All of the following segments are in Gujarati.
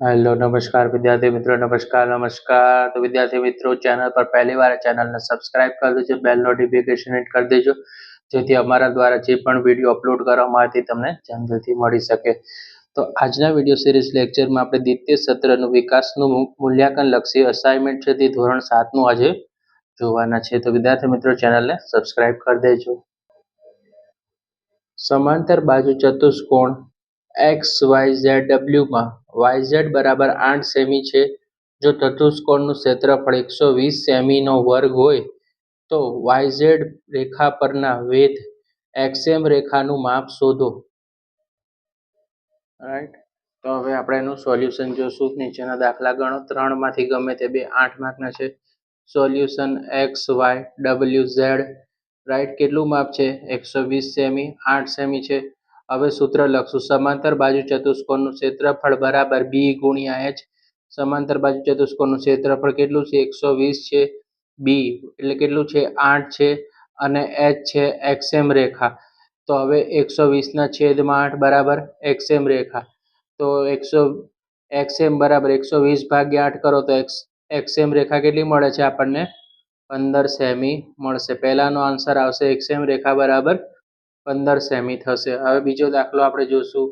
હેલો, નમસ્કાર વિદ્યાર્થી મિત્રો, નમસ્કાર નમસ્કાર. તો વિદ્યાર્થી મિત્રો, ચેનલ પર પહેલી વાર ચેનલને સબસ્ક્રાઇબ કરી દેજો બેલ નોટિફિકેશન હિટ કરી દેજો, જેથી અમારા દ્વારા જે પણ વીડિયો અપલોડ કરવામાં આવે તમને જલ્દીથી મળી શકે. તો આજના વીડિયો સિરીઝ લેક્ચરમાં આપણે દ્વિતીય સત્રનું વિકાસનું મૂલ્યાંકન લક્ષી અસાઇનમેન્ટ છે તે ધોરણ સાતનું આજે જોવાના છે. તો વિદ્યાર્થી મિત્રો, ચેનલને સબસ્ક્રાઇબ કરી દેજો. સમાંતર બાજુ ચતુષ્કોણ એક્સ વાય ઝેડ ડબલ્યુમાં વાય ઝેડ બરાબર આઠ સેમી છે. જો ચતુષ્કોણનું ક્ષેત્રફળ એકસો વીસ સેમીનો વર્ગ હોય, તો વાય ઝેડ રેખા પરના વેધ એક્સએમ રેખાનું માપ શોધો. રાઈટ તો હવે આપણે એનું સોલ્યુશન જોશું. નીચેના દાખલા ગણો. ત્રણમાંથી ગમે તે બે આઠ માર્કના છે. Solution X Y W Z. Right કેટલું માપ છે? એકસો વીસ સેમી. આઠ સેમી છે. હવે સૂત્ર લખશું. સમાંતર બાજુ ચતુષ્કોણનું ક્ષેત્રફળ બરાબર બી ગુણ્યા એચ સમાંતર બાજુ ચતુષ્કોણનું ક્ષેત્રફળ કેટલું છે? એકસો વીસ છે. બી એટલે કેટલું છે? આઠ છે. અને એચ છે એક્સએમ રેખા. તો હવે એકસો વીસના છેદમાં આઠ બરાબર એક્સએમ રેખા. તો એકસો એક્સએમ બરાબર એકસો વીસ ભાગ્યા આઠ કરો તો એક્સ એક્સએમ રેખા કેટલી મળે છે આપણને? પંદર સેમી મળશે. પહેલાંનો આન્સર આવશે એક્સએમ રેખા બરાબર પંદર સેમી થશે. હવે બીજો દાખલો આપણે જોશું.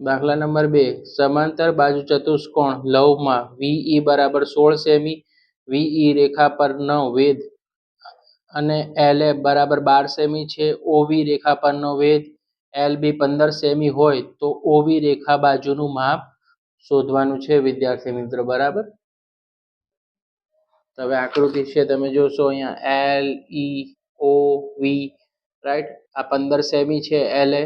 દાખલા નંબર બે. સમાંતર બાજુ ચતુષ્કોણ લવમાં વીઈ બરાબર સોળ સેમી વીઈ રેખા પરનો વેધ અને એલ બરાબર બાર સેમી છે. ઓવી રેખા પરનો વેધ એલ બી પંદર સેમી હોય તો ઓવી રેખા બાજુનું માપ શોધવાનું છે વિદ્યાર્થી મિત્રો, બરાબર? તો હવે આકૃતિ છે, તમે જોશો અહીંયા એલ ઈ ઓ વી રાઈટ આ પંદર સેમી છે, L A,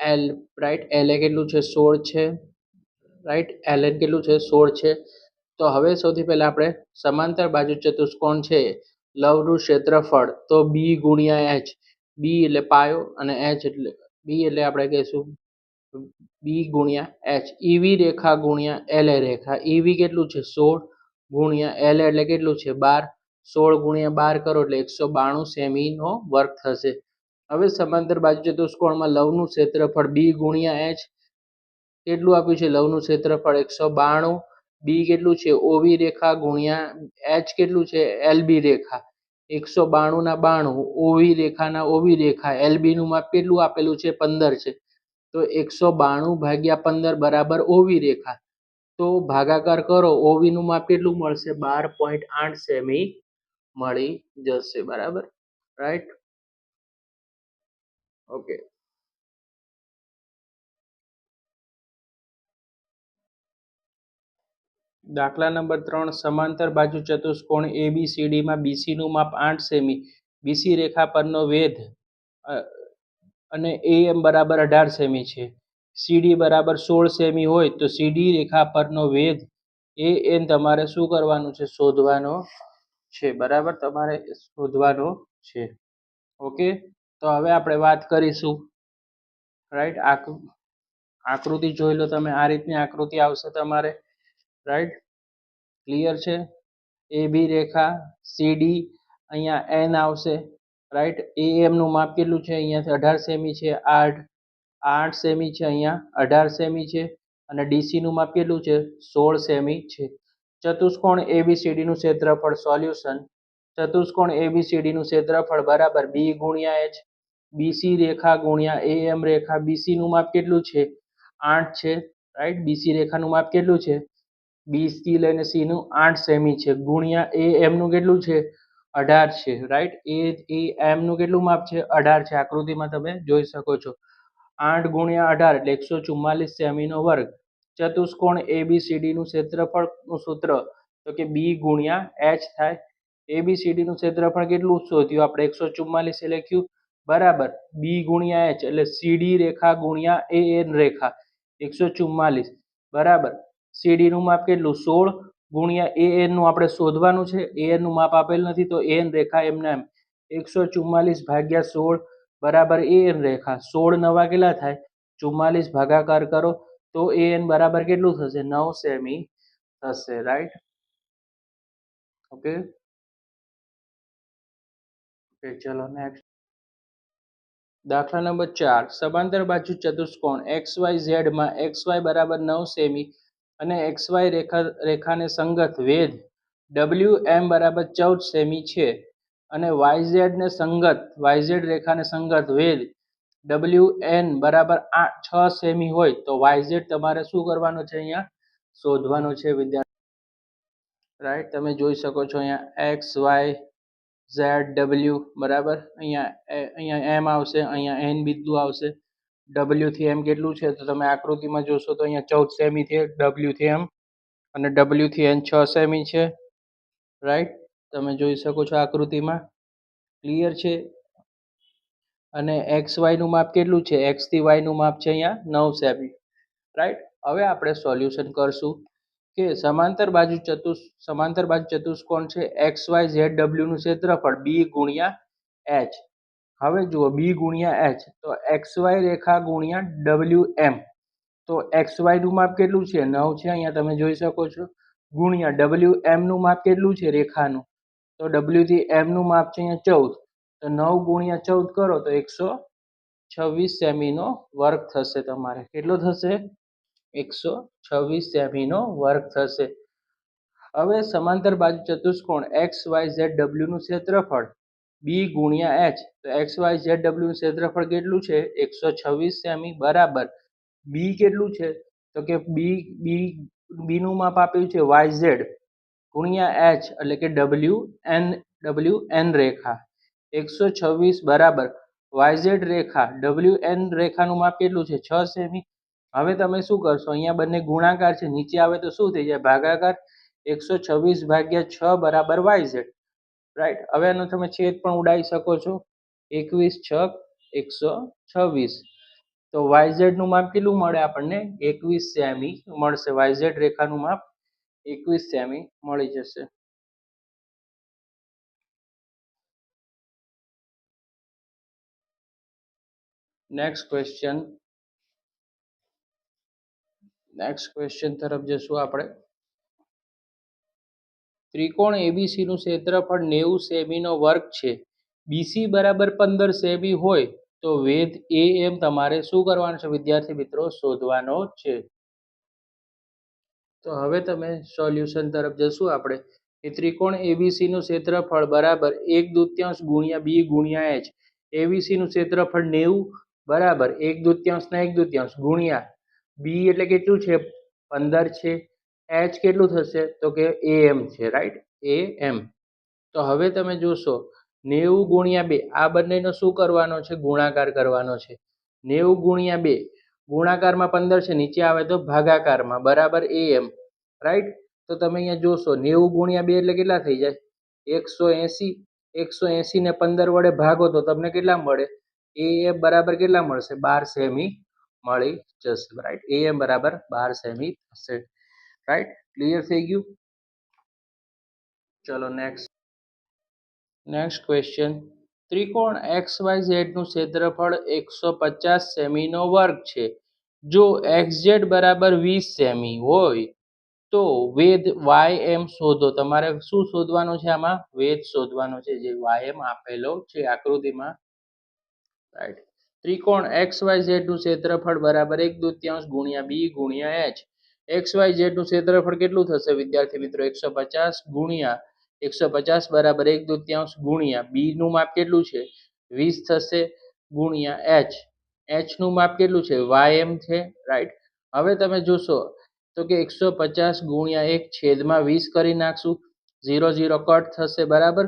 L right L A કેટલું છે? સોળ છે રાઈટ એલ એન કેટલું છે? સોળ છે. તો હવે સૌથી પહેલાં આપણે સમાંતર બાજુ ચતુષ્કોણ છે, લવનું ક્ષેત્રફળ, તો બી ગુણ્યા એચ બી એટલે પાયો અને એચ એટલે બી એટલે આપણે કહીશું બી ગુણ્યા એચ ઈવી રેખા ગુણ્યા એલ એ રેખા. ઈવી કેટલું છે? સોળ ગુણ્યા એલ એટલે કેટલું છે? બાર. સોળ ગુણ્યા બાર કરો એટલે એકસો બાણું સેમીનો વર્ગ થશે. હવે સમાંતર બાજુ ચતુષ્કોણમાં લવનું ક્ષેત્રફળ બી ગુણ્યા એચ. કેટલું આપ્યું છે? લવનું ક્ષેત્રફળ એકસો બાણું. બી કેટલું છે? ઓવી રેખા ગુણ્યા એચ કેટલું છે? એલબી રેખા. એકસો બાણુંના બાણું. ઓવી રેખાના ઓવી રેખા. એલબીનું માપ કેટલું આપેલું છે? પંદર છે. તો એકસો બાણું ભાગ્યા પંદર બરાબર ઓવી રેખા. તો ભાગાકાર કરો. ઓવીનું માપ કેટલું મળશે? બાર પોઈન્ટ આઠ સેમી મળી જશે, બરાબર? રાઈટ ઓકે દાખલા નંબર ત્રણ, સમાંતર બાજુ ચતુષ્કોણ એબીસીડીમાં બીસીનું માપ આઠ સેમી. બીસી રેખા પરનો વેધ અને એ એમ બરાબર અઢાર સેમી છે. સીડી બરાબર સોળ સેમી હોય તો સીડી રેખા પરનો વેધ એ એન તમારે શું કરવાનું છે? શોધવાનો છે. બરાબર? તમારે શોધવાનો છે. ઓકે? તો હવે આપણે વાત કરીશું. રાઈટ? આકૃતિ જોઈ લો તમે. આ રીતની આકૃતિ આવશે તમારે. રાઈટ? ક્લિયર છે? એ બી રેખા સીડી અહીંયા એન આવશે. રાઈટ? એ એમનું માપ કેટલું છે? અહીંયાથી અઢાર સેમી છે. આઠ આઠ સેમી છે અહીંયા અઢાર સેમી છે. અને ડીસીનું માપ કેટલું છે? સોળ સેમી છે. ચતુષ્કોણ એબીસીડીનું ક્ષેત્રફળ સોલ્યુશન ચતુષ્કોણ એબીસીડીનું ક્ષેત્રફળ બરાબર બી ગુણ્યા એચ બીસી રેખા ગુણ્યા એ એમ રેખા. બીસીનું માપ કેટલું છે? આઠ છે રાઈટ બીસી રેખાનું માપ કેટલું છે? બી સી લઈને સીનું આઠ સેમી છે. ગુણ્યા એ એમનું કેટલું છે? અઢાર છે રાઈટ એ એ એમનું કેટલું માપ છે? અઢાર છે. આકૃતિમાં તમે જોઈ શકો છો. આઠ ગુણ્યા અઢાર એટલે એકસો ચુમ્માલીસ સેમીનો વર્ગ. ચતુષ્કોણ એબીસીડીનું ક્ષેત્રફળનું સૂત્ર તો કે બી ગુણ્યા એચ થાય. એબીસીડીનું ક્ષેત્રફળ કેટલું શોધ્યું આપણે એકસો ચુમ્માલીસ લખ્યું. બરાબર. બી ગુણ્યા એચ એટલે સીડી રેખા ગુણ્યા એ એન રેખા. એકસો ચુમ્માલીસ. બરાબર. સીડીનું માપ કેટલું? સોળ ગુણ્યા એ એનનું આપણે શોધવાનું છે. એ એનનું માપ આપેલ નથી તો એન રેખા એમને એમ. એકસો ચુમ્માલીસ ભાગ્યા સોળ બરાબર એ એન રેખા. સોળ નવા કેટલા થાય? ચુમ્માલીસ ભાગાકાર કરો. તો એ એન બરાબર કેટલું થશે? નવ સેમી થશે રાઈટ ઓકે ઓકે ચલો નેક્સ્ટ દાખલા નંબર ચાર. સમાંતર બાજુ ચતુષ્કોણ એક્સ વાય ઝેડમાં એક્સ વાય બરાબર નવ સેમી અને એક્સ વાય રેખા, રેખાને સંગત વેધ ડબલ્યુ એમ બરાબર ચૌદ સેમી છે અને વાય ઝેડને સંગત, વાય ઝેડ રેખાને સંગત વેધ ડબલ્યુ એન બરાબર આઠ, છ સેમી હોય તો વાય ઝેડ તમારે શું કરવાનું છે અહીંયા? શોધવાનું છે, વિદ્યાર્થી. રાઈટ તમે જોઈ શકો છો અહીંયા એક્સ વાય ઝેડ ડબલ્યુ બરાબર? અહીંયા અહીંયા એમ આવશે, અહીંયા એન બિંદુ આવશે. ડબલ્યુથી એમ કેટલું છે? તો તમે આકૃતિમાં જોશો તો અહીંયા ચૌદ સેમી છે ડબલ્યુ એમ અને ડબલ્યુથી એન છ સેમી છે. રાઈટ તમે જોઈ શકો છો આકૃતિમાં. ક્લિયર છે? અને એક્સ વાયનું માપ કેટલું છે? એક્સથી વાયનું માપ છે અહીંયા નવ સેમી. રાઈટ હવે આપણે સોલ્યુશન કરશું કે સમાંતર બાજુ ચતુષ સમાંતર બાજુ ચતુષ્કોણ છે? એક્સ વાય ઝેડ ડબલ્યુનું ક્ષેત્રફળ બી ગુણ્યા એચ હવે જુઓ બી ગુણ્યા એચ તો એક્સ વાય રેખા ગુણ્યા ડબલ્યુ એમ તો એક્સ વાયનું માપ કેટલું છે? નવ છે, અહીંયા તમે જોઈ શકો છો. ગુણ્યા ડબલ્યુ એમનું માપ કેટલું છે? રેખાનું. તો ડબલ્યુ થી એમનું માપ છે અહીંયા ચૌદ. તો નવ ગુણ્યા ચૌદ કરો તો એકસો છવ્વીસ સેમીનો વર્ગ થશે તમારે. કેટલો થશે? એકસો છવ્વીસ સેમીનો વર્ગ થશે. હવે સમાંતર બાજુ ચતુષ્કોણ એક્સ, વાય, ઝેડ ડબલ્યુનું ક્ષેત્રફળ બી ગુણ્યા એચ તો એક્સ, વાય, ઝેડ ડબલ્યુનું ક્ષેત્રફળ કેટલું છે? એકસો છવ્વીસ સેમી બરાબર. બી કેટલું છે? તો કે બી બી બીનું માપ આપ્યું છે વાય, ઝેડ ગુણ્યા એચ એટલે કે ડબલ્યુ એન ડબલ્યુ એન રેખા. એકસો છવ્વીસ બરાબર. વાયઝેડ રેખા ડબલ્યુ એન રેખાનું માપ કેટલું છે? છ સેમી. હવે તમે શું કરશો? અહીંયા બંને ગુણાકાર છે. નીચે આવે તો શું થઈ જાય? ભાગાકાર. એકસો છવ્વીસ ભાગ્યા છ બરાબર વાયઝેડ રાઈટ હવે એનો તમે છેદ પણ ઉડાવી શકો છો. એકવીસ છ એકસો છવ્વીસ. તો વાયઝેડનું માપ કેટલું મળે આપણને? એકવીસ સેમી મળશે. વાયઝેડ રેખાનું માપ એકવીસ સેમી મળી જશે. નેક્સ્ટ ક્વેશ્ચન નેક્સ્ટ ક્વેશ્ચન તરફ જશું આપણે. ત્રિકોણ એબીસી નું ક્ષેત્રફળ નેવું સેમીનો વર્ગ છે. બીસી બરાબર પંદર સેમી હોય તો વેધ એ એમ તમારે શું કરવાનું છે વિદ્યાર્થી મિત્રો? શોધવાનો છે. તો હવે તમે સોલ્યુશન તરફ જશું આપણે. કે ત્રિકોણ એબીસી નું ક્ષેત્રફળ બરાબર એક દૂત્યાંશ ગુણ્યા બી ગુણ્યા એચ એબીસી નું ક્ષેત્રફળ નેવું બરાબર. એક ને એક દૂત્યાંશ ગુણ્યા બી એટલે કેટલું છે? પંદર છે. એચ કેટલું થશે? તો કે એ એમ છે રાઈટ એ એમ તો હવે તમે જોશો, નેવું ગુણ્યા બે, આ બંનેનો શું કરવાનો છે? ગુણાકાર કરવાનો છે. નેવું ગુણ્યા બે, ગુણાકારમાં પંદર છે, નીચે આવે તો ભાગાકારમાં, બરાબર એ એમ રાઈટ તો તમે અહીંયા જોશો, નેવું ગુણ્યા બે એટલે કેટલા થઈ જાય? એકસો એંસી. એકસો એંસીને પંદર વડે ભાગો તો તમને કેટલા મળે? એ એમ બરાબર કેટલા મળશે? બાર સેમી મળી જશે રાઈટ એ એમ બરાબર બાર સેમી થશે રાઈટ ક્લિયર થઈ ગયું? ચલો નેક્સ્ટ નેક્સ્ટ ક્વેશ્ચન ત્રિકોણ એક્સ વાય ઝેડનું ક્ષેત્રફળ એકસો પચાસ સેમીનો વર્ગ છે. જો એક્સ ઝેડ બરાબર વીસ સેમી હોય, તો વેધ વાય એમ શોધો. તમારે શું શોધવાનું છે આમાં? વેધ શોધવાનો છે, જે વાય એમ આપેલો છે આકૃતિમાં. રાઈટ ત્રિકોણ એક્સ વાય ઝેડનું ક્ષેત્રફળ બરાબર એક દૂત્યાંશ ગુણ્યા બી ગુણ્યા એચ. એક્સ વાય ઝેડનું ક્ષેત્રફળ કેટલું થશે વિદ્યાર્થી મિત્રો? એકસો પચાસ ગુણ્યા એકસો પચાસ બરાબર એક દૂત્યાંશ ગુણ્યા બીનું માપ કેટલું છે? વીસ થશે ગુણ્યા એચ. એચનું માપ કેટલું છે? વાય એમ છે. રાઈટ હવે તમે જોશો તો કે એકસો પચાસ ગુણ્યા એક છેદમાં વીસ કરી નાખશું. ઝીરો ઝીરો કટ થશે બરાબર.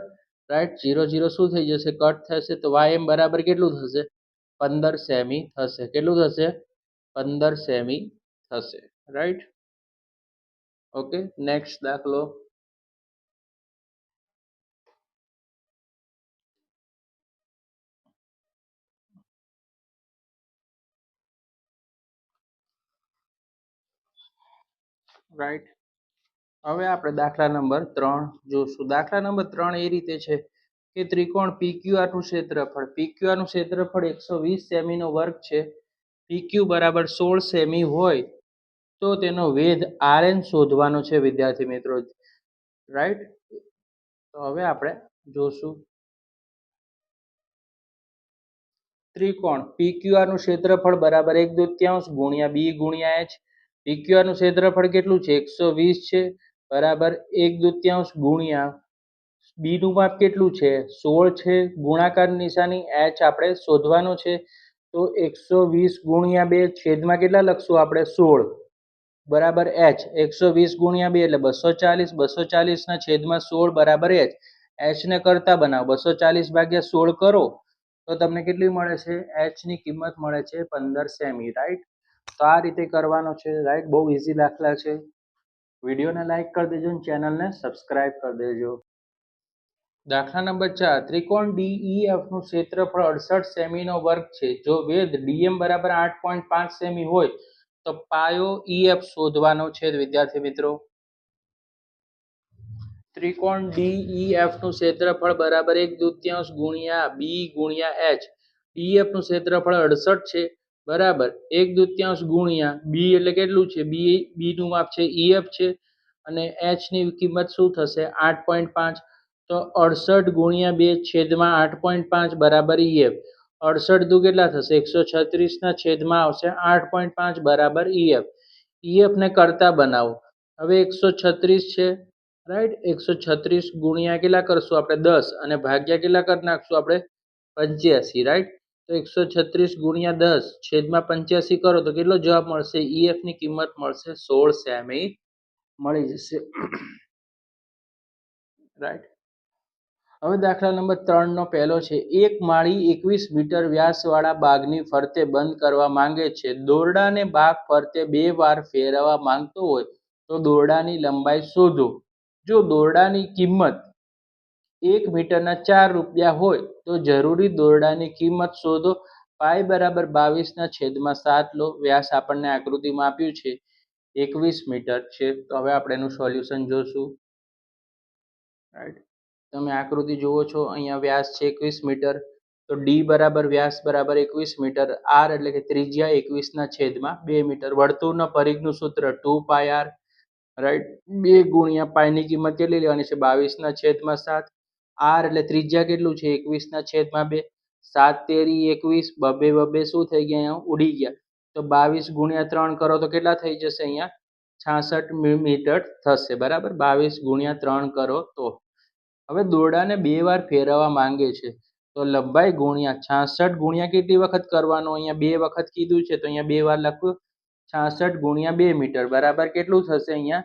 રાઈટ ઝીરો ઝીરો શું થઈ જશે? કટ થશે તો વાય એમ બરાબર કેટલું થશે? પંદર સેમી થશે. કેટલું થશે? પંદર સેમી થશે. રાઈટ ઓકે નેક્સ્ટ દાખલો. રાઈટ હવે આપણે દાખલા નંબર ત્રણ જોશું. દાખલા નંબર ત્રણ એ રીતે છે કે ત્રિકોણ પીક્યુઆરનું ક્ષેત્રફળ. પીક્યુઆરનું ક્ષેત્રફળ એકસો વીસ સેમીનો વર્ગ છે. પીક્યુ બરાબર સોળ સેમી હોય તો તેનો વેધ આરએન શોધવાનો છે, વિદ્યાર્થી મિત્રો. રાઈટ તો હવે આપણે જોશું. ત્રિકોણ PQR નું ક્ષેત્રફળ બરાબર એક દૂતીયાંશ ગુણ્યા બી ગુણ્યા એચ PQR નું ક્ષેત્રફળ કેટલું છે? એકસો વીસ છે. બરાબર? એક દૂત્યાંશ ગુણ્યા બીનું માપ કેટલું છે? સોળ છે. ગુણાકાર નિશાની એચ આપણે શોધવાનો છે. તો એકસો વીસ ગુણ્યા બે છેદમાં કેટલા લખશું આપણે? સોળ. બરાબર એચ. એકસો વીસ ગુણ્યા બે એટલે બસો ચાલીસ. બસો ચાલીસના છેદમાં સોળ બરાબર એચ. એચને કરતા બનાવો. બસો ચાલીસ ભાગ્યા સોળ કરો તો તમને કેટલી મળે છે? એચની કિંમત મળે છે પંદર સેમી. રાઈટ? તો આ રીતે કરવાનો છે. રાઈટ? બહુ ઇઝી દાખલા છે. વિડીયોને લાઈક કરી દેજો અને ચેનલને સબસ્ક્રાઈબ કરી દેજો. દાખલા નંબર ચાર, ત્રિકોણ DEF નું ક્ષેત્રફળ અડસઠ સેમીનો વર્ગ છે. જો વેદ ડીએમ બરાબર આઠ પોઈન્ટ પાંચ સેમી હોય, તો પાયો ઈએફ શોધવાનો છે, વિદ્યાર્થી મિત્રો. ત્રિકોણ ડીઈએફનું ક્ષેત્રફળ બરાબર એક દૂતીયાંશ ગુણ્યા બી ગુણ્યા એચ ડીએફનું ક્ષેત્રફળ અડસઠ છે. બરાબર. એક દૂતીયાંશ ગુણ્યા બી એટલે કેટલું છે? બી બીનું માપ છે ઈએફ છે અને એચની કિંમત શું થશે? આઠ પોઈન્ટ પાંચ. તો અડસઠ ગુણ્યા બે છેદમાં આઠ પોઈન્ટ પાંચ બરાબર ઈએફ અડસઠ દુ કેટલા થશે? એકસો છત્રીસના છેદમાં આવશે આઠ પોઈન્ટ પાંચ બરાબર ઈએફ ઈએફને ને કરતા બનાવો. હવે એકસો છત્રીસ છે. રાઈટ? એકસો છત્રીસ ગુણ્યા કેટલા કરશું આપણે? દસ. અને ભાગ્યા કેટલા કરી નાખશું આપણે? પંચ્યાસી. રાઈટ? તો એકસો છત્રીસ ગુણ્યા દસ છેદમાં પંચ્યાસી કરો તો કેટલો જવાબ મળશે? ઈએફની ની કિંમત મળશે સોળ સેમી મળી જશે. રાઈટ હવે દાખલા નંબર ત્રણનો પહેલો છે. એક માળી એકવીસ મીટર વ્યાસવાળા બાગની ફરતે બંધ કરવા માંગે છે. દોરડાને બાગ ફરતે બે વાર ફેરવવા માંગતો હોય તો દોરડાની લંબાઈ શોધો. જો દોરડાની કિંમત એક મીટરના ચાર રૂપિયા હોય, તો જરૂરી દોરડાની કિંમત શોધો. પાય બરાબર બાવીસના છેદમાં સાત લો, વ્યાસ આપણને આકૃતિમાં આપ્યું છે. એકવીસ મીટર છે. તો હવે આપણે એનું સોલ્યુશન જોશું. રાઈટ તમે આકૃતિ જુઓ છો, અહીંયા વ્યાસ છે એકવીસ મીટર. તો ડી બરાબર વ્યાસ બરાબર એકવીસ મીટર. આર એટલે કે ત્રિજ્યા એકવીસના છેદમાં બે મીટર. વર્તુળના પરિઘનું સૂત્ર ટુ પાય આર. રાઈટ બે ગુણ્યા પાયની કિંમત કેટલી લેવાની છે? બાવીસના છેદમાં સાત. આર એટલે ત્રિજ્યા કેટલું છે? એકવીસના છેદમાં બે. સાત તેરી એકવીસ, બબે બબે શું થઈ ગયા અહીંયા? ઉડી ગયા. તો બાવીસ ગુણ્યા ત્રણ કરો તો કેટલા થઈ જશે અહીંયા? છાસઠ મીટર થશે, બરાબર? બાવીસ ગુણ્યા ત્રણ કરો તો. હવે દોરડાને બે વાર ફેરવવા માંગે છે. તો લંબાઈ ગુણ્યા છાસઠ ગુણ્યા કેટલી વખત કરવાનો? અહીંયા બે વખત કીધું છે, તો અહીંયા બે વાર લખવું છાસઠ ગુણ્યા બે મીટર, બરાબર? કેટલું થશે અહીંયા?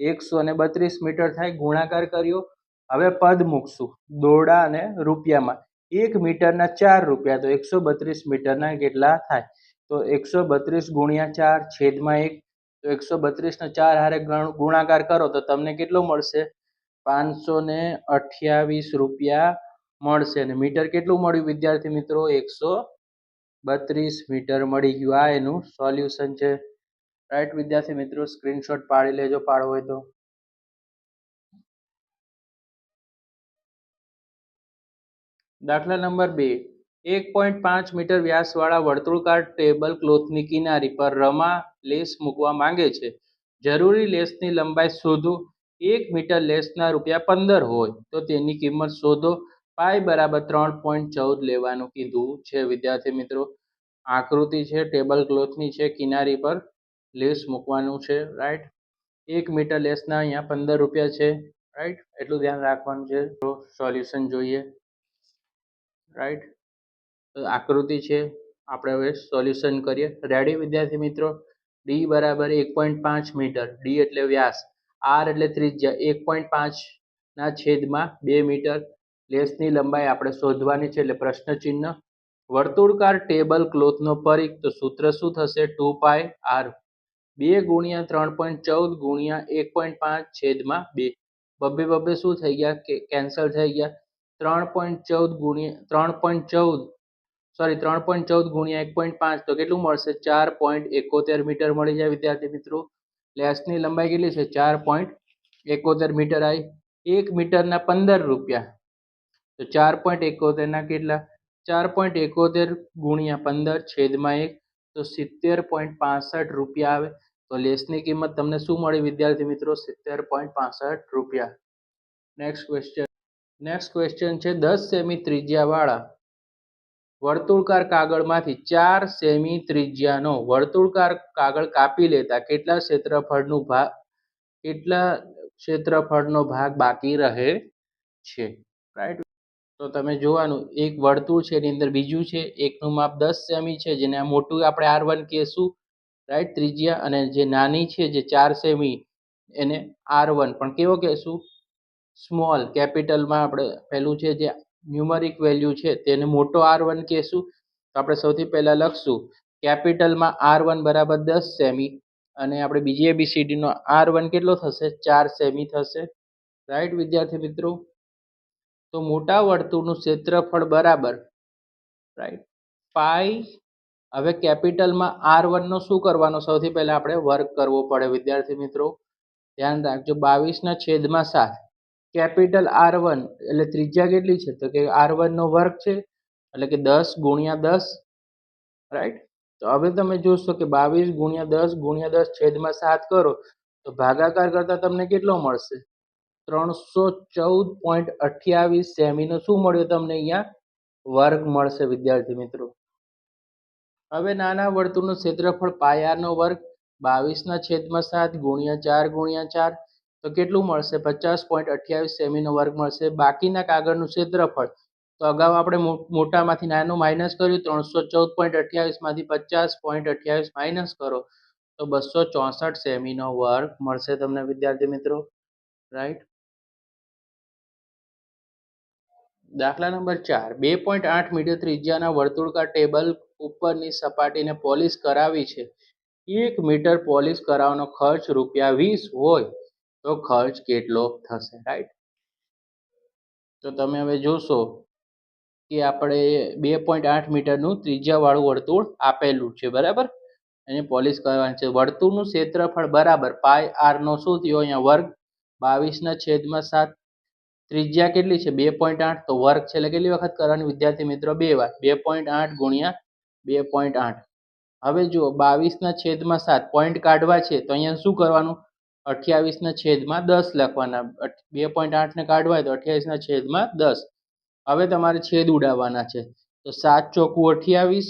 એકસો ને બત્રીસ મીટર થાય, ગુણાકાર કર્યો. હવે પદ મૂકશું. દોરડા અને રૂપિયામાં. એક મીટરના ચાર રૂપિયા. તો એકસો બત્રીસ મીટરના કેટલા થાય? તો એકસો બત્રીસ ગુણ્યા ચાર છેદમાં એક. તો એકસો બત્રીસનો ચાર હારે ગુણાકાર કરો તો તમને કેટલો મળશે? પાંચસો ને અઠ્યાવીસ રૂપિયા મળશે. અને મીટર કેટલું મળ્યું? વિદ્યાર્થી મિત્રો, એકસો બત્રીસ મીટર મળી ગયું. આ એનું સોલ્યુશન છે. રાઈટ વિદ્યાર્થી મિત્રો, સ્ક્રીનશોટ પાડી લેજો. પાડવો હોય તો. દાખલા નંબર બે. એક પોઈન્ટ પાંચ મીટર વ્યાસવાળા વર્તુળકાર ટેબલ ક્લોથની કિનારી પર રમા લેસ મૂકવા માંગે છે. જરૂરી લેસની લંબાઈ શોધો. એક મીટર લેસના રૂપિયા પંદર હોય તો તેની કિંમત શોધો. પાય બરાબર ત્રણ પોઈન્ટ ચૌદ લેવાનું કીધું છે, વિદ્યાર્થી મિત્રો. આકૃતિ છે, ટેબલ ક્લોથની છે, કિનારી પર લેસ મૂકવાનું છે રાઈટ એક મીટર લેસના અહીંયા પંદર રૂપિયા છે રાઈટ એટલું ધ્યાન રાખવાનું છે. સોલ્યુશન જોઈએ. રાઈટ આકૃતિ છે. આપણે હવે સોલ્યુશન કરીએ. રેડી વિદ્યાર્થી મિત્રો? ડી બરાબર એક પોઈન્ટ પાંચ મીટર. ડી એટલે વ્યાસ. આર એટલે ત્રિજ્યા. એક પોઈન્ટ પાંચના છેદમાં બે મીટર. લેસની લંબાઈ આપણે શોધવાની છે એટલે પ્રશ્ન ચિહ્ન વર્તુળકાર ટેબલ ક્લોથનો પરિક તો સૂત્ર શું થશે? Two pi R. બે ગુણ્યા ત્રણ પોઈન્ટ ચૌદ ગુણ્યા એક પોઈન્ટ પાંચ છેદમાં બે. બબ્બે બબ્બે શું થઈ ગયા? કે કેન્સલ થઈ ગયા? ત્રણ પોઈન્ટ ચૌદ ગુણ્યા, ત્રણ પોઈન્ટ ચૌદ સોરી ત્રણ પોઈન્ટ ચૌદ ગુણ્યા એક પોઈન્ટ પાંચ, તો કેટલું મળશે? ચાર પોઈન્ટ એકોતેર મીટર મળી જાય વિદ્યાર્થી મિત્રો. લેસની લંબાઈ કેટલી છે? ચાર પોઈન્ટ એકોતેર મીટર આવી. એક મીટરના પંદર રૂપિયા. તો ચાર પોઈન્ટ એકોતેરના કેટલા? ચાર પોઈન્ટ એકોતેર ગુણ્યા પંદર છેદમાં એક, તો સિત્તેર પોઈન્ટ પાસઠ રૂપિયા આવે. તો લેસની કિંમત તમને શું મળી વિદ્યાર્થી મિત્રો? સિત્તેર પોઈન્ટ પાસઠ રૂપિયા. નેક્સ્ટ ક્વેશ્ચન નેક્સ્ટ ક્વેશ્ચન છે, દસ સેમી ત્રિજ્યાવાળા. વર્તુળકાર કાગળમાંથી ચાર સેમી ત્રિજ્યાનો વર્તુળકાર કાગળ કાપી લેતા કેટલા ક્ષેત્રફળનું ભાગ કેટલા ક્ષેત્રફળનો ભાગ બાકી રહે છે? રાઈટ તો તમે જોવાનું, એક વર્તુળ છે, એની અંદર બીજું છે, એકનું માપ દસ સેમી છે, જેને મોટું આપણે આર વન કહેશું. રાઈટ ત્રિજ્યા અને જે નાની છે, જે ચાર સેમી એને આર વન પણ કેવો કહેશું? સ્મોલ કેપિટલમાં આપણે પહેલું છે જે ન્યુમરિક વેલ્યુ છે તેને મોટો આર વન કહેશું. તો આપણે સૌથી પહેલાં લખશું. કેપિટલમાં આર વન બરાબર દસ સેમી અને આપણે બીજી એબીસીડીનો આર વન કેટલો થશે? ચાર સેમી થશે. રાઈટ વિદ્યાર્થી મિત્રો? તો મોટા વર્તુળનું ક્ષેત્રફળ બરાબર, રાઈટ? પાઈ, હવે કેપિટલમાં આર વનનો શું કરવાનો? સૌથી પહેલાં આપણે વર્ક કરવો પડે વિદ્યાર્થી મિત્રો. ધ્યાન રાખજો, બાવીસના છેદમાં સાત. કેપિટલ આર વન, એટલે ત્રિજ્યા કેટલી છે? તો કે આર વનનો વર્ગ છે, એટલે કે દસ ગુણ્યા દસ રાઈટ તો હવે તમે જોશો કે બાવીસ ગુણ્યા દસ ગુણ્યા દસ છેદમાં સાત કરો, તો ભાગાકાર કરતાં તમને કેટલો મળશે? ત્રણસો ચૌદ પોઈન્ટ અઠ્યાવીસ સેમીનો શું મળ્યો તમને અહીંયા? વર્ગ મળશે, વિદ્યાર્થી મિત્રો. હવે નાના વર્તુળનું ક્ષેત્રફળ પાયાનો વર્ગ, બાવીસના છેદમાં સાત ગુણ્યા ચાર ગુણ્યા ચાર તો કેટલું મળશે? પચાસ પોઈન્ટ અઠ્યાવીસ સેમીનો વર્ગ મળશે. બાકીના કાગળનું ક્ષેત્રફળ. તો અગાઉ આપણે મોટામાંથી નાનું માઇનસ કર્યું, ત્રણસો ચૌદ પોઈન્ટ અઠ્યાવીસમાંથી પચાસ પોઈન્ટ અઠ્યાવીસ માઇનસ કરો. તો બસો ચોસઠ સેમીનો વર્ગ મળશે તમને, વિદ્યાર્થી મિત્રો. રાઈટ દાખલા નંબર ચાર. બે પોઈન્ટ આઠ મીટર ત્રિજ્યાના વર્તુળકા ટેબલ ઉપરની સપાટીને પોલિશ કરાવી છે. એક મીટર પોલિશ કરાવવાનો ખર્ચ રૂપિયા વીસ હોય તો ખર્ચ કેટલો થશે રાઈટ તો તમે હવે જોશો કે આપણે બે પોઈન્ટ આઠ મીટરનું ત્રિજ્યાવાળું વર્તુળ આપેલું છે, બરાબર? એને પોલિશ કરવાની છે. વર્તુળનું ક્ષેત્રફળ બરાબર પાય આરનો શું થયો? અહીંયા વર્ગ બાવીસના છેદમાં સાત. ત્રિજ્યા કેટલી છે? બે પોઈન્ટ આઠ. તો વર્ગ છે એટલે કેટલી વખત કરવાની? વિદ્યાર્થી મિત્રો, બે વાર. બે પોઈન્ટ આઠ ગુણ્યા બે પોઈન્ટ આઠ. હવે જુઓ, બાવીસના છેદમાં સાત. પોઈન્ટ કાઢવા છે, તો અહીંયા શું કરવાનું? અઠ્યાવીસના છેદમાં દસ લખવાના. બે પોઈન્ટ આઠને કાઢવા હોય તો અઠ્યાવીસના છેદમાં દસ. હવે તમારે છેદ ઉડાવવાના છે. તો સાત ચોકું અઠ્યાવીસ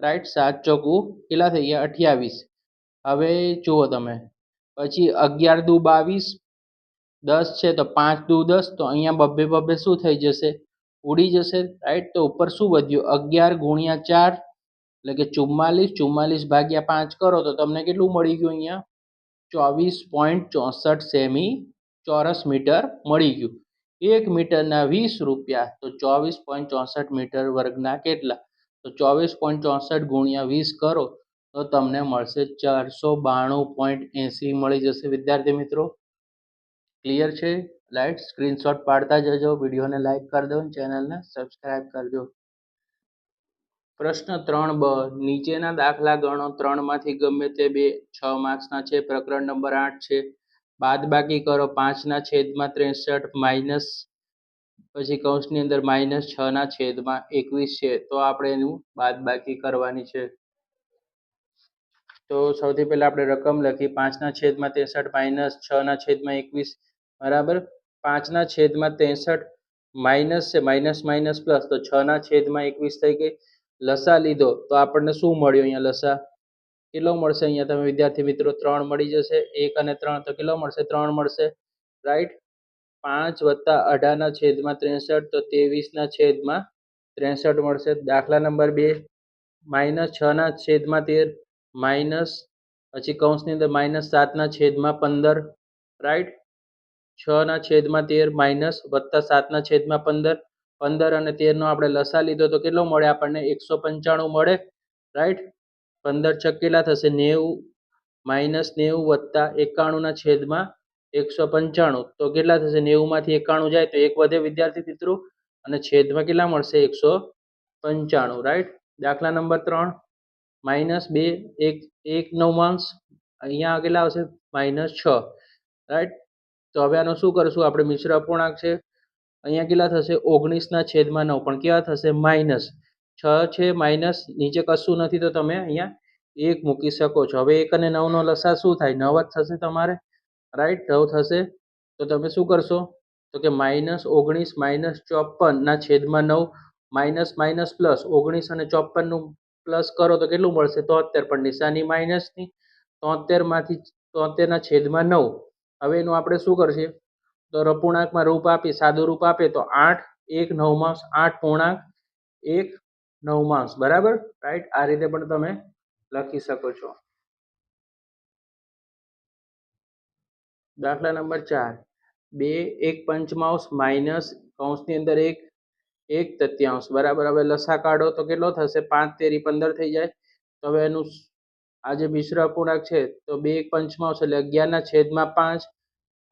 રાઈટ સાત ચોકું કેટલા થઈ ગયા? અઠ્યાવીસ. હવે જુઓ તમે. પછી અગિયાર દુ બાવીસ, દસ છે તો પાંચ દુ દસ. તો અહીંયા બબ્બે બબ્બે શું થઈ જશે? ઉડી જશે રાઈટ તો ઉપર શું વધ્યું? અગિયાર ગુણ્યા ચાર, એટલે કે ચુમ્માલીસ. ચુમ્માલીસ ભાગ્યા પાંચ કરો તો તમને કેટલું મળી ગયું અહીંયા? ચોવીસ પોઈન્ટ ચોસઠ સેમી ચોરસ મીટર મળી ગયું. એક મીટરના વીસ રૂપિયા, તો ચોવીસ પોઈન્ટ ચોસઠ મીટર વર્ગના કેટલા? તો ચોવીસ પોઈન્ટ ચોસઠ ગુણ્યા વીસ કરો, તો તમને મળશે ચારસો બાણું પોઈન્ટ એંસી મળી જશે. વિદ્યાર્થી મિત્રો, ક્લિયર છે? લાઈટ સ્ક્રીનશોટ પાડતા જજો, વિડીયોને લાઈક કરી દો ચેનલને સબસ્ક્રાઈબ કરજો. પ્રશ્ન ત્રણ બ. નીચેના દાખલા ગણો. ત્રણમાંથી ગમે તે બે. છ માર્ક્સના છે. પ્રકરણ નંબર આઠ છે. બાદબાકી કરો. પાંચના છેદમાં ત્રેસઠ માઇનસ પછી કૌંસની અંદર માઇનસ છના છેદમાં એકવીસ છે. તો આપણે એનું બાદબાકી કરવાની છે. તો સૌથી પહેલાં આપણે રકમ લખી. પાંચના છેદમાં ત્રેસઠ માઇનસ છના છેદમાં એકવીસ. બરાબર? પાંચના છેદમાં ત્રેસઠ માઇનસ છે. Minus minus plus. તો છના છેદમાં એકવીસ થઈ ગઈ. લસા લીધો, તો આપણને શું મળ્યું અહીંયા લસા? કેટલો મળશે અહીંયા તમે વિદ્યાર્થી મિત્રો? ત્રણ મળી જશે, એક અને ત્રણ, તો કેટલો મળશે? ત્રણ મળશે રાઈટ પાંચ વત્તા અઢારના છેદમાં ત્રેસઠ, તો ત્રેવીસના છેદમાં ત્રેસઠ મળશે. દાખલા નંબર બે, માઇનસ છના છેદમાં તેર, માઇનસ, પછી કૌંસની અંદર માઇનસ સાતના છેદમાં પંદર રાઈટ છના છેદમાં તેર, માઇનસ વત્તા સાતના છેદમાં પંદર પંદર અને તેરનો આપણે લસા લીધો તો કેટલો મળે? આપણને એકસો પંચાણું મળે રાઈટ પંદર છ કેટલા થશે નેવું માઇનસ નેવું વત્તા એકાણુંના છેદમાં એકસો પંચાણું. તો કેટલા થશે? નેવુંમાંથી એકાણું જાય તો એક વધે વિદ્યાર્થી મિત્રો. અને છેદમાં કેટલા મળશે? એકસો પંચાણું રાઈટ દાખલા નંબર ત્રણ, માઇનસ બે, એક એક નવમાંશ અહીંયા કેટલા આવશે? માઇનસ છ રાઈટ તો હવે આનું શું કરશું? આપણે મિશ્ર અપૂર્ણાંક છે. અહીંયા કેટલા થશે? ઓગણીસના છેદમાં નવ. પણ કેવા થશે? માઇનસ. છ છે માઇનસ. નીચે કશું નથી તો તમે અહીંયા એક મૂકી શકો છો. હવે એક અને નવનો લસા શું થાય? નવ જ થશે તમારે. રાઈટ? નવ થશે. તો તમે શું કરશો? તો કે માઇનસ ઓગણીસ માઇનસ ચોપનના છેદમાં નવ માઇનસ માઇનસ પ્લસ. ઓગણીસ અને ચોપનનું પ્લસ કરો તો કેટલું મળશે? તોતેર. પણ નિશાની માઇનસની તોતેરમાંથી તોતેરના છેદમાં નવ. હવે એનું આપણે શું કરશે? તો અપૂર્ણાંકમાં રૂપ આપી, સાદું રૂપ આપે તો આઠ, એક નવમાંશ આઠ પૂર્ણાંક, એક નવમાંશ બરાબર? રાઈટ આ રીતે પણ તમે લખી શકો છો. દાખલા નંબર ચાર. બે, એક પંચમાંશ માઇનસ કૌંસની અંદર એક એક તત્યાંશ. બરાબર? હવે લસા કાઢો તો કેટલો થશે? પાંચ, તેરી, પંદર થઈ જાય. તો હવે એનું આ જે મિશ્ર અપૂર્ણાંક છે, તો બે, એક પંચમાંશ એટલે અગિયારના છેદમાં પાંચ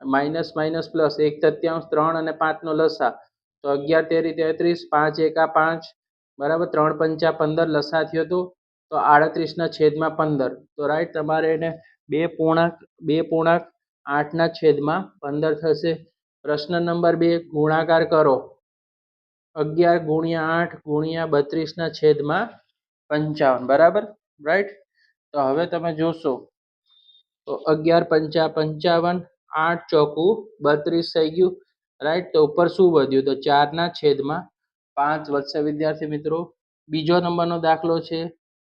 માઇનસ માઇનસ પ્લસ એક તત્યાંશ ત્રણ અને પાંચનો લસા. તો અગિયાર તેરી તેત્રીસ, પાંચ એકા પાંચ, બરાબર ત્રણ પંચા પંદર લસા થયો હતું તો આડત્રીસના છેદમાં પંદર. તો રાઈટ, તમારે એને બે પૂર્ણાંક બે પૂર્ણાંક આઠના છેદમાં પંદર થશે. પ્રશ્ન નંબર બે, ગુણાકાર કરો. અગિયાર ગુણ્યા આઠ ગુણ્યા બત્રીસના છેદમાં પંચાવન, બરાબર? રાઈટ? તો હવે તમે જોશો. તો અગિયાર પંચા પંચાવન આઠ ચોકું, બત્રીસ થઈ ગયું. રાઈટ તો ઉપર શું વધ્યું? તો ચારના છેદમાં પાંચ. વધશે વિદ્યાર્થી મિત્રો, બીજો નંબરનો દાખલો છે.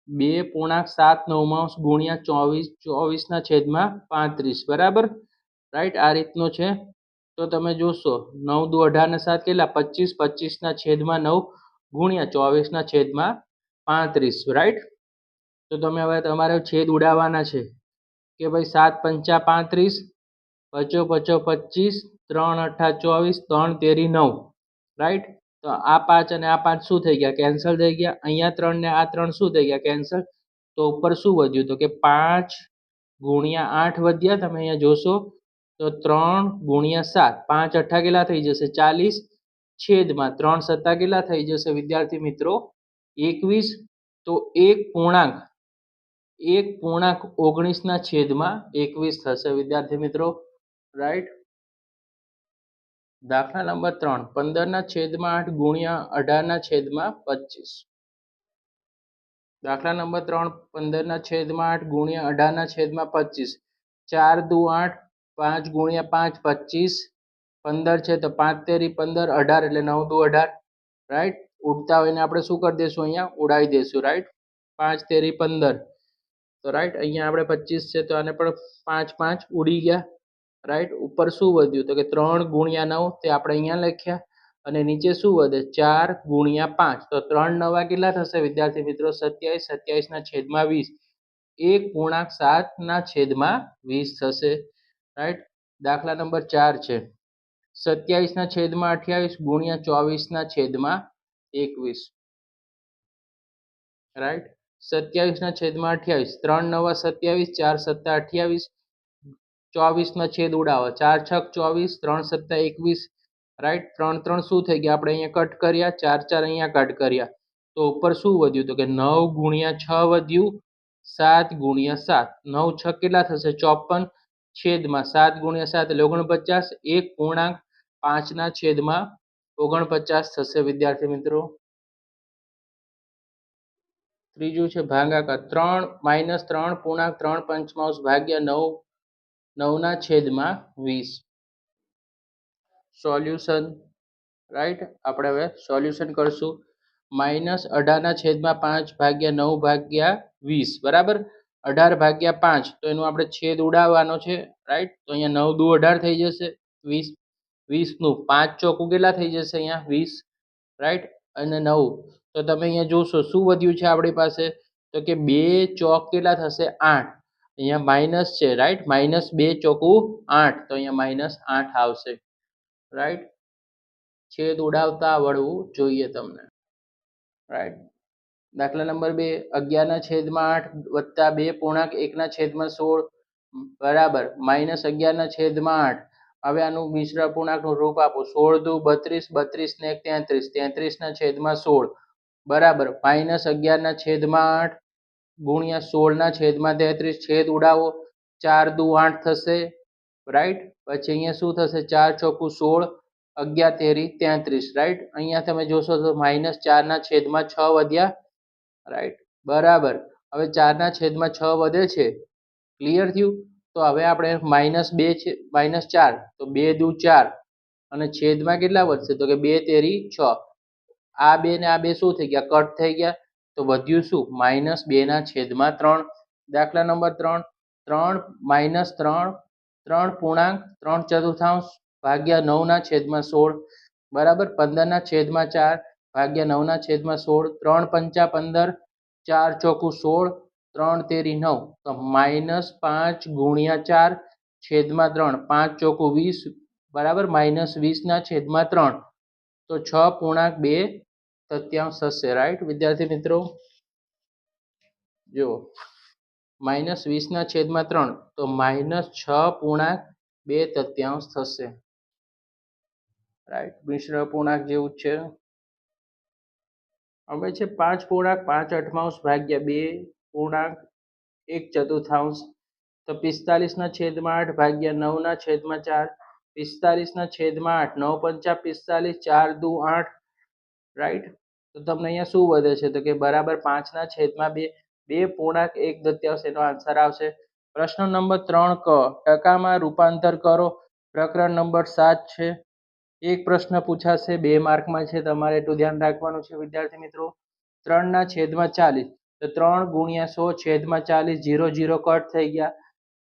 બે પૂર્ણાંક સાત નવમાંશ ગુણ્યા ચોવીસ. ચોવીસના છેદમાં પાંત્રીસ. બરાબર? રાઈટ આ રીતનો છે. તો તમે જોશો, નવ દુ અઢારને સાત કેટલા? પચીસ. પચીસના છેદમાં નવ ગુણ્યા ચોવીસના છેદમાં પાંત્રીસ. રાઈટ તો તમે હવે તમારે છેદ ઉડાવવાના છે. કે ભાઈ સાત પંચા પાંત્રીસ પચો પચો પચીસ, ત્રણ અઠ્ઠા ચોવીસ, ત્રણ તેરી નવ. રાઈટ તો આ પાંચ અને આ પાંચ શું થઈ ગયા? કેન્સલ થઈ ગયા. અહીંયા ત્રણ ને આ ત્રણ શું થઈ ગયા? કેન્સલ તો ઉપર શું વધ્યું? તો કે પાંચ ગુણ્યા આઠ વધ્યા, તમે અહીંયા જોશો. તો ત્રણ ગુણ્યા સાત. પાંચ અઠા કેટલા થઈ જશે? ચાલીસ. છેદમાં ત્રણ સત્તા કેટલા થઈ જશે, વિદ્યાર્થી મિત્રો? એકવીસ. તો એક પૂર્ણાંક. એક પૂર્ણાંક ઓગણીસના છેદમાં એકવીસ થશે, વિદ્યાર્થી મિત્રો. રાઈટ દાખલા નંબર ત્રણ. પંદરના છેદમાં આઠ ગુણ્યા અઢારના છેદમાં પચીસ. દાખલા નંબર ત્રણ. પંદરના છેદમાં આઠ ગુણ્યા અઢારના છેદમાં પચીસ. ચાર દુ આઠ, પાંચ ગુણ્યા પાંચ, પચીસ. પંદર છે તો પાંચ તેરી પંદર, અઢાર એટલે નવ દુ અઢાર. રાઈટ ઉડતા હોઈને આપણે શું કરી દઈશું અહીંયા? ઉડાવી દઈશું રાઈટ પાંચ, તેરી, પંદર. તો રાઈટ અહીંયા આપણે પચીસ છે તો આને પણ પાંચ પાંચ ઉડી ગયા. રાઈટ ઉપર શું વધ્યું? તો કે ત્રણ ગુણ્યા નવ, તે આપણે અહીંયા લખ્યા. અને નીચે શું વધે? ચાર ગુણ્યા પાંચ. તો ત્રણ નવા કેટલા થશે? વિદ્યાર્થી મિત્રો, સત્યાવીસ. સત્યાવીસના છેદમાં વીસ. એક પૂર્ણાંક સાતના છેદમાં વીસ થશે. રાઈટ દાખલા નંબર ચાર છે. સત્યાવીસના છેદમાં અઠ્યાવીસ ગુણ્યા ચોવીસના છેદમાં એકવીસ. રાઈટ સત્યાવીસના છેદમાં અઠ્યાવીસ. ત્રણ નવા સત્યાવીસ, ચાર સત્તા અઠ્યાવીસ. ચોવીસમાં છેદ ઉડાવો. ચાર છક ચોવીસ, ત્રણ સત્તા એકવીસ રાઈટ ત્રણ ત્રણ શું થઈ ગયા? આપણે અહીંયા કટ કર્યા, ચાર ચાર અહીંયા કટ કર્યા. તો ઉપર શું વધ્યું? તો કે નવ ગુણ્યા છ વધ્યું, સાત ગુણ્યા સાત. નવ છ કેટલા થશે? ચોપન છેદમાં સાત ગુણ્યા સાત એટલે ઓગણપચાસ. એક પૂર્ણાંક પાંચના છેદમાં ઓગણપચાસ થશે. વિદ્યાર્થી મિત્રો, ત્રીજું છે ભાગાકાર. ત્રણ માઇનસ ત્રણ, પૂર્ણાંક ત્રણ, પંચમાંશ ભાગ્યા નવ નવના છેદમાં વીસ. સોલ્યુશન રાઈટ આપણે હવે સોલ્યુશન કરશું. માઇનસ અઢારના છેદમાં પાંચ ભાગ્યા નવ ભાગ્યા વીસ, બરાબર? અઢાર ભાગ્યા પાંચ, તો એનું આપણે છેદ ઉડાવવાનો છે રાઈટ તો અહીંયા નવ દુ અઢાર થઈ જશે, વીસ, વીસનું પાંચ ચોકું કેટલા થઈ જશે અહીંયા? વીસ રાઈટ અને નવ. તો તમે અહીંયા જોશો, શું વધ્યું છે આપણી પાસે? તો કે બે ચોક કેટલા થશે? આઠ. અહીંયા માઇનસ છે રાઈટ માઇનસ બે ચોકું આઠ. તો અહીંયા માઇનસ આઠ આવશે. રાઈટ છેદ ઉડાવતા આવડવું જોઈએ તમને. રાઈટ દાખલા નંબર બે, અગિયારના છેદમાં આઠ વત્તા બે પૂર્ણાંક એકના છેદમાં સોળ. બરાબર માઇનસ અગિયારના છેદમાં આઠ. હવે આનું મિશ્ર પૂર્ણાંકનું રૂપ આપો. સોળ દુ બત્રીસ બત્રીસ ને તેત્રીસ તેત્રીસના છેદમાં સોળ. બરાબર માઇનસ અગિયારના છેદમાં આઠ. ગુણ્યા સોળના છેદમાં તેત્રીસ, છેદ ઉડાવો, ચાર દુ આઠ થશે રાઈટ પછી અહીંયા શું થશે? ચાર ચોખ્ખું સોળ, અગિયાર તેરી તેત્રીસ રાઈટ અહીંયા તમે જોશો તો માઇનસ ચારના છેદમાં છ વધ્યા રાઈટ બરાબર. હવે ચારના છેદમાં છ વધે છે. ક્લિયર થયું? તો હવે આપણે માઇનસ બે છે માઇનસ ચાર, તો બે દુ ચાર. અને છેદમાં કેટલા વધશે? તો કે બે તેરી છ. આ બે ને આ બે શું થઈ ગયા? કટ થઈ ગયા. તો વધ્યું શું? માઇનસ બેના છેદમાં ત્રણ. દાખલા નંબર ત્રણ. ત્રણ માઇનસ ત્રણ. ત્રણ પૂર્ણાંક. ત્રણ ચતુર્થાંશ ભાગ્યા નવના છેદમાં સોળ. બરાબર? પંદરના છેદમાં ચાર ભાગ્યા નવના છેદમાં સોળ. ત્રણ પંચા પંદર. ચાર ચોકું સોળ. ત્રણ તેરી નવ. તો માઇનસ પાંચ ગુણ્યા ચાર છેદમાં ત્રણ. પાંચ ચોકું વીસ. બરાબર? માઇનસ વીસના છેદમાં ત્રણ. તો છ પૂર્ણાંક બે તત્યાંશ થશે રાઈટ વિદ્યાર્થી મિત્રો? જુઓ માઇનસ વીસના છેદમાં ત્રણ, તો માઇનસ છ પૂર્ણાંક બે તત્યાંશ થશે. રાઈટ મિશ્ર પૂર્ણાંક જેવું છે. હવે છે પાંચ પૂર્ણાંક, પાંચ અઠમાંશ ભાગ્યા બે પૂર્ણાંક, એક ચતુર્થાંશ. તો પિસ્તાલીસના છેદમાં આઠ ભાગ્યા નવના છેદમાં ચાર પિસ્તાલીસના છેદમાં આઠ, નવ પંચા પિસ્તાલીસ, ચાર દુ આઠ રાઈટ તો તમને અહીંયા શું વધે છે? તો કે બરાબર પાંચના છેદમાં બે બે પૂર્ણાંક એક દત્યાંશ એનો આન્સર આવશે. પ્રશ્ન નંબર ત્રણ ક, ટકામાં રૂપાંતર કરો. પ્રકરણ નંબર સાત છે. એક પ્રશ્ન પૂછાશે, બે માર્કમાં છે. તમારે એટલું ધ્યાન રાખવાનું છે, વિદ્યાર્થી મિત્રો. ત્રણના છેદમાં ચાલીસ. તો ત્રણ ગુણ્યા સો છેદમાં ચાલીસ જીરો જીરો કટ થઈ ગયા.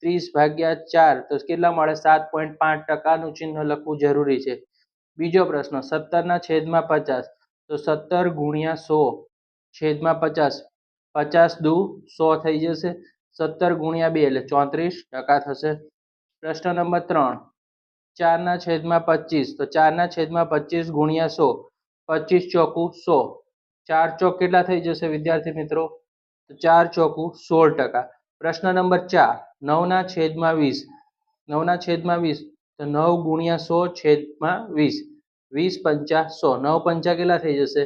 ત્રીસ ભાગ્યા ચાર, તો કેટલા મળે? સાત પોઈન્ટ પાંચ ટકાનું ચિહ્ન લખવું જરૂરી છે. બીજો પ્રશ્ન, સત્તરના છેદમાં પચાસ. તો સત્તર ગુણ્યા સો છેદમાં પચાસ. પચાસ દુ સો થઈ જશે. સત્તર ગુણ્યા બે એટલે ચોત્રીસ ટકા થશે. પ્રશ્ન નંબર ત્રણ. ચારના છેદમાં પચીસ. તો ચારના છેદમાં પચીસ ગુણ્યા સો. પચીસ ચોકું સો. ચાર ચોક કેટલા થઈ જશે વિદ્યાર્થી મિત્રો? તો ચાર ચોકું સોળ ટકા. પ્રશ્ન નંબર ચાર. નવના છેદમાં વીસ. નવના છેદમાં વીસ. તો નવ ગુણ્યા સો છેદમાં વીસ. વીસ પંચા સો, નવ પંચા કેટલા થઈ જશે?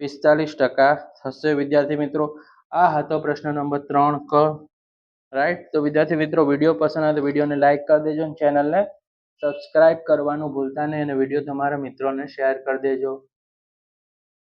પિસ્તાલીસ ટકા થશે વિદ્યાર્થી મિત્રો. આ હતો પ્રશ્ન નંબર ત્રણ ક. રાઈટ તો વિદ્યાર્થી મિત્રો, વીડિયો પસંદ આવે તો વિડીયોને લાઇક કરી દેજો ચેનલને સબસ્ક્રાઇબ કરવાનું ભૂલતા નહીં અને વીડિયો તમારા મિત્રોને શેર કરી દેજો.